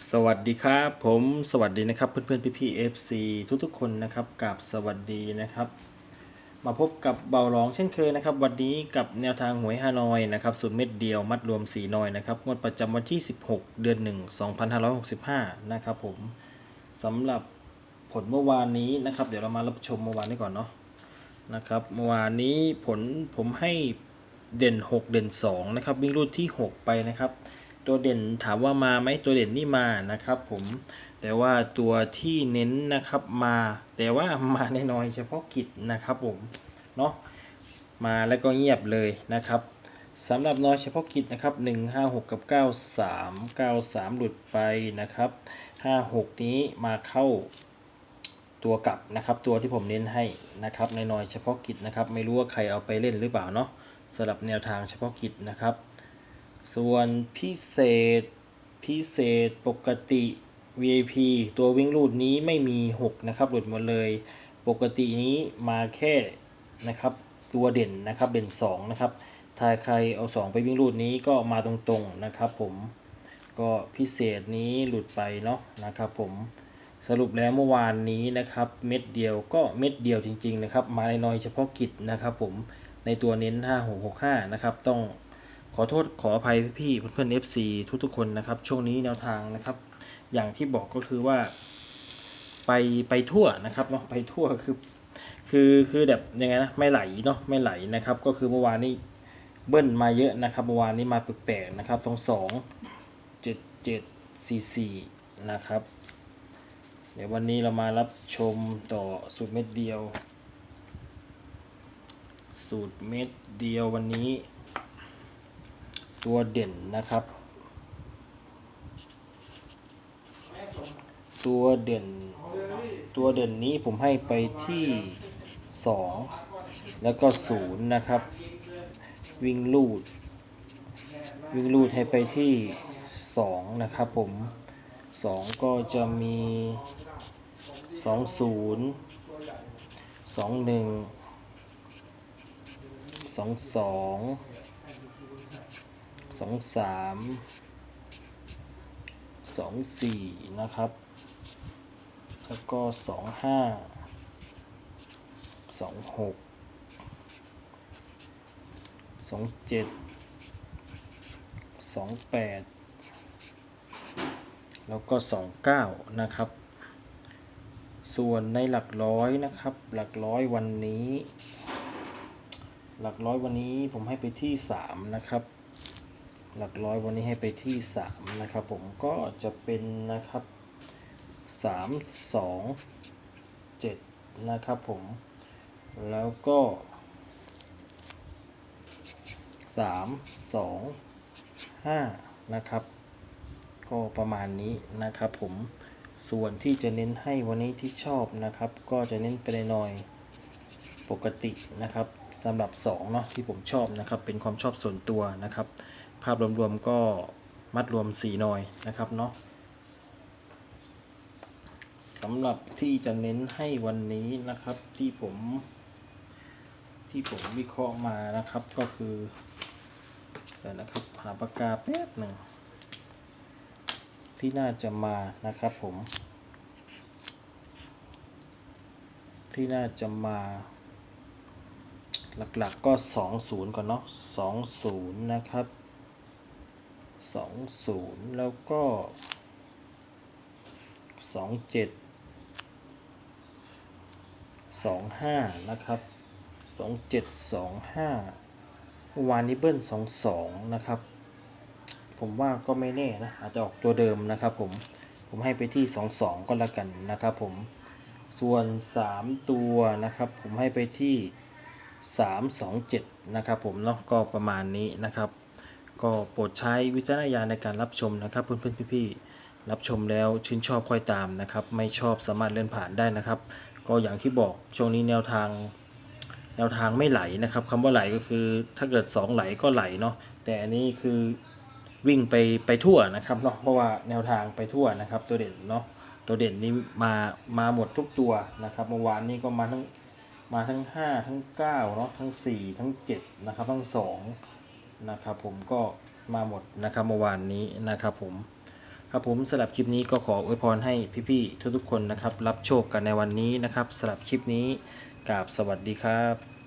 สวัสดีครับผมสวัสดีนะครับเพื่อนๆพี่ๆ FC ทุกๆคนนะครับกับสวัสดีนะครับ มาพบกับเบาร้องเช่นเคยนะครับ วันนี้กับแนวทางหวยฮานอยนะครับสูตรเม็ดเดียวมัดรวม4นอยนะครับงวดประจำวันที่ 16 เดือน 1 2565 นะครับผมสำหรับผลเมื่อวานนี้นะครับ เดี๋ยวเรามารับชมเมื่อวานนี้ก่อนเนาะนะครับเมื่อวานนี้ผลผมให้เด่น 6 เด่น2นะครับวิ่งรูดที่ 6 ไปนะครับ ตัวเด่นถามว่ามาไหมตัวเด่นนี่มานะครับ ผมแต่ว่าตัวที่เน้นนะครับมา แต่ว่ามาน้อยเฉพาะกิจนะครับผมเนาะมาแล้วก็เงียบเลยนะครับสำหรับน้อยเฉพาะกิจนะครับ1 5 6 กับ 93 93 หลุดไปนะครับ 56 นี้มาเข้าตัวกลับนะครับ ตัวที่ผมเน้นให้นะครับในน้อยเฉพาะกิจนะครับ ไม่รู้ว่าใครเอาไปเล่นหรือเปล่าเนาะสำหรับแนวทางเฉพาะกิจนะครับ ส่วนพิเศษ พิเศษปกติ VIP ตัววิ่งรูดนี้ไม่มี 6 นะครับ หลุดหมดเลย ปกตินี้มาแค่นะครับตัวเด่นนะครับเด่น 2 นะครับ ถ้าใครเอา 2 ไปวิ่งรูดนี้ก็มาตรงๆนะครับผมก็พิเศษนี้หลุดไปเนาะนะครับผมสรุปแล้วเมื่อวานนี้นะครับ เม็ดเดียวก็เม็ดเดียวจริง ๆ นะครับ มาในน้อยเฉพาะกิจนะครับผมในตัวเน้น 5665 นะครับ ต้อง ขอโทษขออภัยพี่เพื่อนๆ FC ทุกๆคนนะครับ ช่วงนี้แนวทางนะครับ อย่างที่บอกก็คือว่า ไปไปทั่วนะครับเนาะไปทั่วคือคือคือแบบยังไงนะไม่ไหลเนาะไม่ไหลนะครับ ก็คือเมื่อวานนี้เบิ้ลมาเยอะนะครับเมื่อวานนี้มาแปลกๆนะครับสองสองเจ็ดเจ็ดสี่สี่นะครับ เดี๋ยววันนี้เรามารับชมต่อสูตรเม็ดเดียว สูตรเม็ดเดียววันนี้ ตัวเด่นนะครับ ตัวเด่น ตัวเด่นนี้ผมให้ไปที่ 2 แล้วก็ 0 นะครับ วิ่งลูด วิ่งลูดให้ไปที่ 2 นะครับผม 2 ก็จะมี 2 0 2 1 2 2 สองสามสองสี่นะครับ แล้วก็สองห้าสองหกสองเจ็ดสองแปดแล้วก็สองเก้านะครับ ส่วนในหลักร้อยนะครับ หลักร้อยวันนี้ หลักร้อยวันนี้ผมให้ไปที่สามนะครับ หลักร้อยวันนี้ให้ไปที่ 3 นะครับผมก็จะเป็นนะครับ 3 2 7 นะครับผม แล้วก็ 3 2 5 นะครับ ก็ประมาณนี้นะครับผมส่วนที่จะเน้นให้วันนี้ที่ชอบนะครับ ก็จะเน้นไปในหน่อยปกตินะครับสำหรับ2เนาะที่ผมชอบนะครับ เป็นความชอบส่วนตัวนะครับ ภาพรวมๆก็มัดรวม 4 หน่อยนะครับเนาะสำหรับที่จะเน้นให้วันนี้นะครับที่ผม ที่ผมวิเคราะห์มานะครับก็คือเดี๋ยวนะครับหาปากกาแป๊บหนึ่งที่น่าจะมานะครับผม ที่น่าจะมา หลักๆก็20 ก่อนเนาะ20 นะครับ 20แล้วก็27 25นะครับ27 25เมื่อวานนี้เบิ้ล22นะครับ ผมว่าก็ไม่แน่นะ อาจจะออกตัวเดิมนะครับผม ผมให้ไปที่22ก็แล้วกันนะครับผม ส่วน3ตัวนะครับ ผมให้ไปที่327นะครับผมเนาะก็ประมาณนี้นะครับ ก็โปรดใช้วิจารณญาณในการรับชมนะครับเพื่อนๆพี่ๆรับชมแล้วชื่นชอบค่อยตามนะครับ ไม่ชอบสามารถเลื่อนผ่านได้นะครับ ก็อย่างที่บอกช่วงนี้แนวทาง แนวทางไม่ไหลนะครับคำว่าไหลก็คือถ้าเกิด 2 ไหลก็ไหลเนาะแต่อันนี้คือวิ่งไปไปทั่วนะครับเนาะเพราะว่าแนวทางไปทั่วนะครับ ตัวเด่นเนาะตัวเด่นนี้มามาหมดทุกตัวนะครับเมื่อวานนี้ก็มาทั้งมาทั้ง 5 ทั้ง9เนาะทั้ง 4 ทั้ง7นะครับทั้ง 2 นะครับผมก็มาหมดนะครับเมื่อวานนี้นะครับผมครับผมสำหรับคลิปนี้ก็ขออวยพรให้พี่ๆทุกๆคนนะครับ รับโชคกันในวันนี้นะครับสำหรับคลิปนี้กราบสวัสดีครับ